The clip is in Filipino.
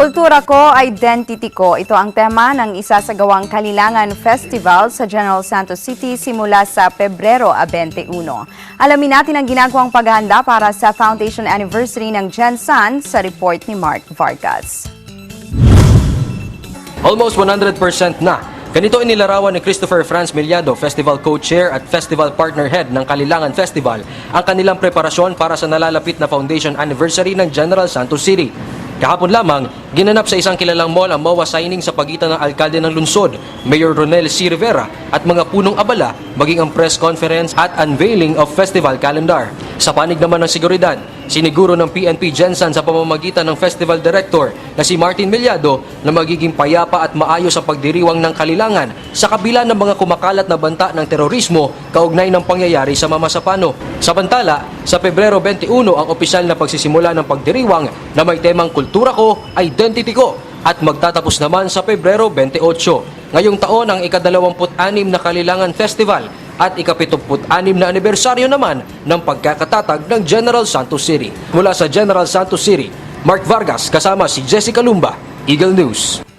Kultura ko, identity ko. Ito ang tema ng isa sa gawang Kalilangan Festival sa General Santos City simula sa Pebrero a 21. Alamin natin ang ginagawang paghahanda para sa Foundation Anniversary ng Gensan sa report ni Mark Vargas. Almost 100% na. Ganito inilarawan ni Christopher Franz Miliado, Festival Co-Chair at Festival Partner Head ng Kalilangan Festival, ang kanilang preparasyon para sa nalalapit na Foundation Anniversary ng General Santos City. Kahapon lamang, ginanap sa isang kilalang mall ang MOA signing sa pagitan ng alkalde ng lungsod, Mayor Ronel C. Rivera at mga punong abala, maging ang press conference at unveiling of festival calendar. Sa panig naman ng seguridad, siniguro ng PNP Gensan sa pamamagitan ng festival director na si Martin Miliado na magiging payapa at maayos ang pagdiriwang ng kalilangan sa kabila ng mga kumakalat na banta ng terorismo kaugnay ng pangyayari sa Mamasapano. Samantala, sa Pebrero 21 ang opisyal na pagsisimula ng pagdiriwang na may temang kultura ko, identity ko at magtatapos naman sa Pebrero 28. Ngayong taon ang ikadalawamput-anim na Kalilangan Festival at ikapitumput-anim na anibersaryo naman ng pagkakatatag ng General Santos City. Mula sa General Santos City, Mark Vargas kasama si Jessica Lumba, Eagle News.